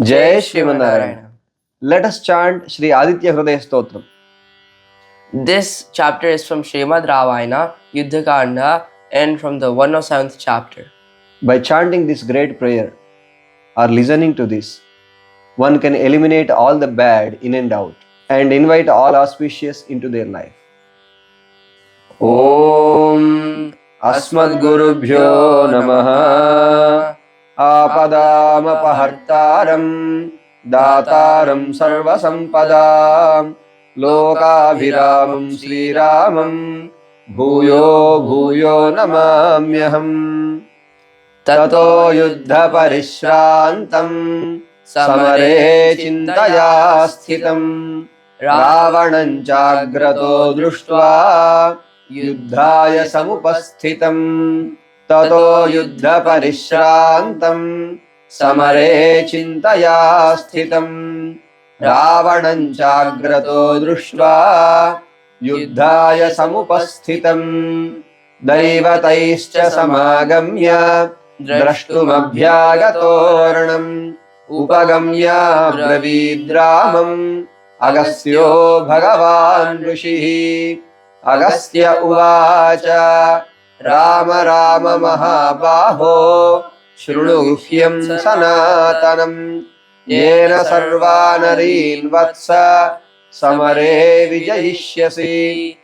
Jaya Srimannarayana let us chant Shri Aditya Hrudaya Stotram this chapter is from Srimad Ramayana Yuddhakanda and from the one O seventh chapter by chanting this great prayer or listening to this one can eliminate all the bad in and out and invite all auspicious into their life ఓం అస్మద్గురుభ్యో నమ आपदामपहर्तारं, दातारं सर्वसम्पदां, लोकाभिरामं श्रीरामं, भूयो भूयो नमाम्यहम् ततो युद्धपरिश्रान्तं, समरे चिन्तया स्थितं, रावणं चाग्रतो दृष्ट्वा युद्धाय समुपस्थितम्। ततो युद्धपरिश्रान्तं समरे चिन्तया स्थितम्। रावणं चाग्रतो दृष्ट्वा युद्धाय समुपस्थितम्। दैवतैश्च समागम्य द्रष्टुमभ्यागतोर्णम्। उपगम्य ब्रवीद्रामम्। अगस्त्यो भगवान् ऋषिः। अगस्त्य उवाच राम राम महाबाहो। शृणुह्यं सनातनम् येन सर्वानरीन् वत्स समरे विजयिष्यसि।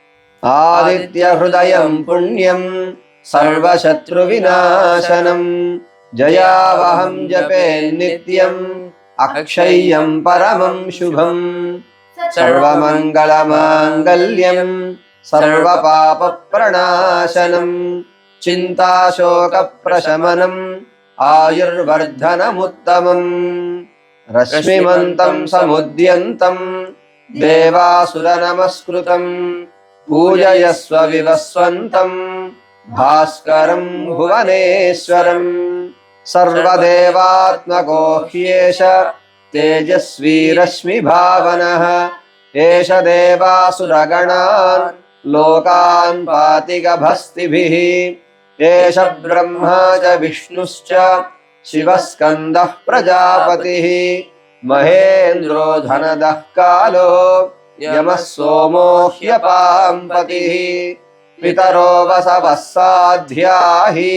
आदित्यहृदयं पुण्यं सर्वशत्रुविनाशनम् जयावहं जपे नित्यम् अक्षय्यं परमं शुभम् सर्वमङ्गलमाङ्गल्यं सर्वपापप्रणाशनम्, चिन्ताशोकप्रशमनम्, आयुर्वर्धनमुत्तमम्। रश्मिमन्तं समुद्यन्तं, देवासुरनमस्कृतम्, पूजयस्व विवस्वन्तं, भास्करं भुवनेश्वरम्। सर्वदेवात्मको ह्येष तेजस्वी रश्मिभावनः, एष देवासुरगणान् लोकान् पाति गभस्तिभिः एष ब्रह्मा च विष्णुश्च शिवस्कन्दः प्रजापतिः महेन्द्रो धनदः कालो यमः सोमो ह्यपाम्पतिः पितरो वसवः साध्याहि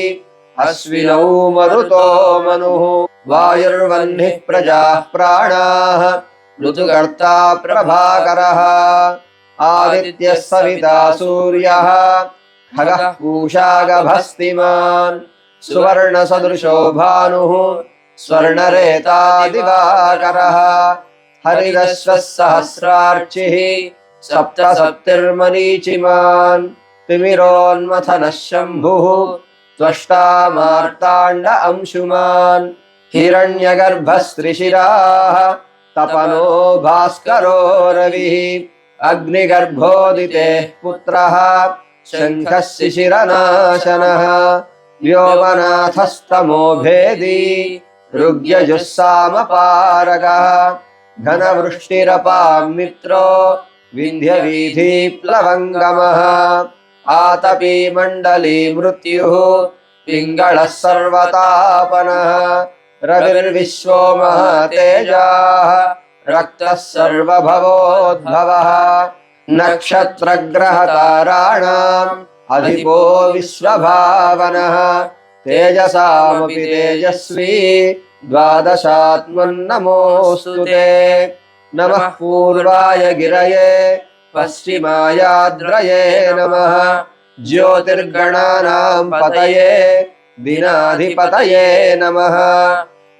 अश्विनौ मरुतो मनुः वायुर्वह्निः प्रजाः प्राणाः ऋतुकर्ता प्रभाकरः आदित्यः सविता सूर्यः, खगः पूषागभस्तिमान् सुवर्णसदृशो भानुः स्वर्णरेता दिवाकरः हरिदश्वः सहस्रार्चिः सप्त सप्तिर्मरीचिमान् तिमिरोन्मथनः शम्भुः त्वष्टा मार्ताण्ड अंशुमान्, हिरण्यगर्भस्त्रिशिराः, तपनो भास्करो रविः। अग्निगर्भोदितेः पुत्रः शङ्खः शिशिरनाशनः व्योमनाथस्तमो भेदी ऋग्यजुस्सामपारगः घनवृष्टिरपां मित्रो विन्ध्यवीधिप्लवङ्गमः आतपी मण्डली मृत्युः पिङ्गळः सर्वतापनः रविर्विश्वो महातेजाः रक्तः सर्वभवोद्भवः नक्षत्रग्रहताराणाम् अधिपो विश्वभावनः। तेजसामपि तेजस्वी। द्वादशात्मन्नमोऽस्तु ते। नमः पूर्वाय गिरये। पश्चिमायाद्रये नमः। ज्योतिर्गणानां पतये। दिनाधिपतये नमः।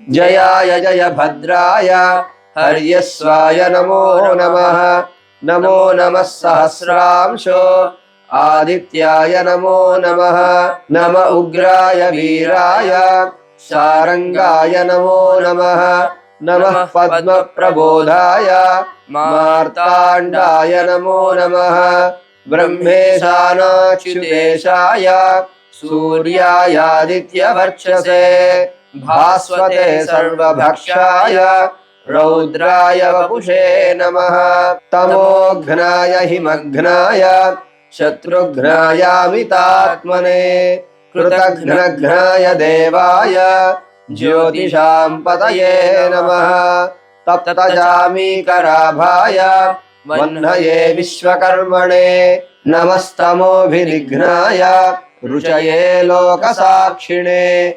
जयाय जय भद्राय। हर्यस्वाय नमो नमः। नमो नमः सहस्रांशो। आदित्याय नमो नमः। नम उग्राय वीराय। शारङ्गाय नमो। नमः नमः पद्मप्रबोधाय। मार्ताण्डाय नमो नमः। ब्रह्मेशानाच्युतेशाय। सूर्यायादित्यवर्चसे। भास्वते सर्वभक्षाय। रौद्राय वपुषे नमः। तमोघ्नाय हिमघ्नाय शत्रुघ्नायामितात्मने कृतघ्नघ्नाय देवाय, ज्योतिषां पतये नमः। तप्तजामीकराभाय वह्नये विश्वकर्मणे नमस्तमोभिनिघ्नाय रुचये लोकसाक्षिणे।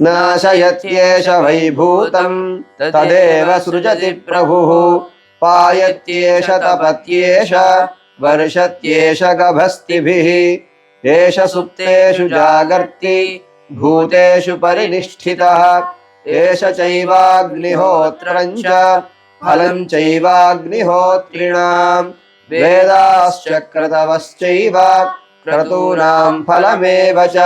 नाशयत्येष वैभूतम्, तदेव सृजति प्रभुः। पायत्येष, तपत्येष, वर्षत्येष गभस्तिभिः। एष सुप्तेषु जागर्ति, भूतेषु परिनिष्ठितः। एष चैवाग्निहोत्रम् च, फलम् चैवाग्निहोत्रिणाम् वेदाश्च क्रतवश्चैव क्रतूनाम् फलमेव च।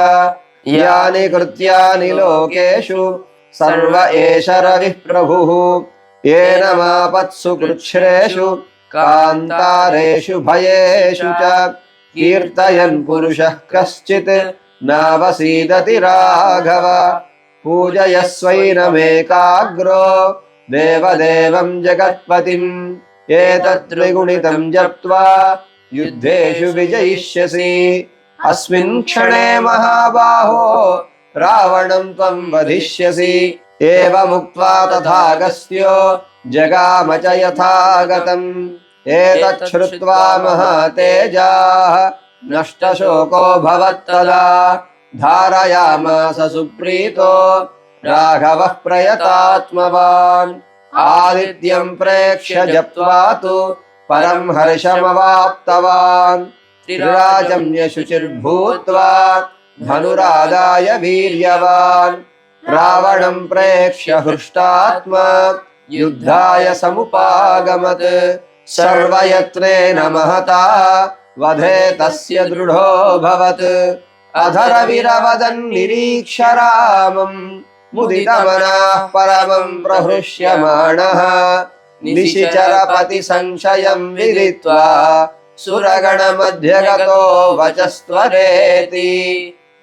यानि कृत्यानि लोकेषु सर्व एष रविः प्रभुः येन मापत्सु कृच्छ्रेषु, कान्तारेषु भयेषु च। कीर्तयन् पुरुषः कश्चित् नावसीदति राघव। पूजयस्वैनमेकाग्रो देवदेवम् जगत्पतिम्। एतत्त्रिगुणितम् जप्त्वा युद्धेषु विजयिष्यसि। अस्मिन् क्षणे महाबाहो रावणम् त्वम् वधिष्यसि। एवमुक्त्वा तथागस्त्यो जगाम च यथागतम्। एतत् श्रुत्वा महातेजाः नष्टशोको भवत्तदा धारयामास सुप्रीतो राघवः प्रयतात्मवान्। आदित्यम् प्रेक्ष्य जप्त्वा तु परम् हर्षमवाप्तवान्। त्रिराजम्य शुचिर्भूत्वा धनुरादाय वीर्यवान्। रावणम् प्रेक्ष्य हृष्टात्मा युद्धाय समुपागमत्। सर्वयत्नेन महता। वधे तस्य दृढोऽभवत् अधरविरवदन् निरीक्ष रामम्। मुदितमनाः परमम् प्रहृष्यमाणः। निशिचरपति संशयम् विदित्वा सुरगणमध्यगतो वचस्त्वरेति।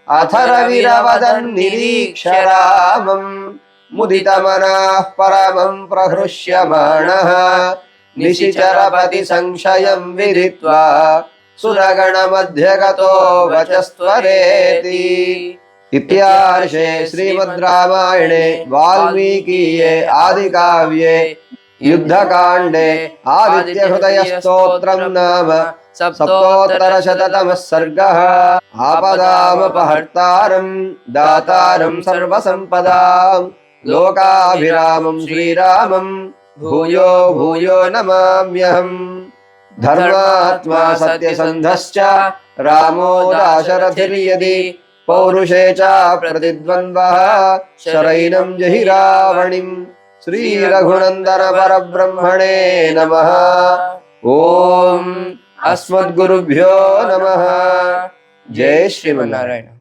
अथरविरवदन् निरीक्ष रामम्। मुदितमनाः परमम् प्रहृष्यमाणः निशिचरपति संशयम् विदित्वा सुरगणमध्यगतो वचस्त्वरेति। इत्यार्षे श्रीमद् रामायणे वाल्मीकीये आदिकाव्ये युद्धकाण्डे आदित्यहृदयस्तोत्रम् नाम सप्तोत्तरशततमः सर्गः आपदामपहर्तारम् दातारम् सर्वसम्पदाम् लोकाभिरामम् श्रीरामम् भूयो भूयो नमाम्यहम् धर्मात्मा सत्यसन्धश्च रामो दाशरथिर्यदि पौरुषे च प्रतिद्वन्द्वः शरैनम् जहि रावणिम् श्रीरघुनन्दन परब्रह्मणे नमः। ॐ अस्मद्गुरुभ्यो नम। जय श्रीमन्नारायण। नारायण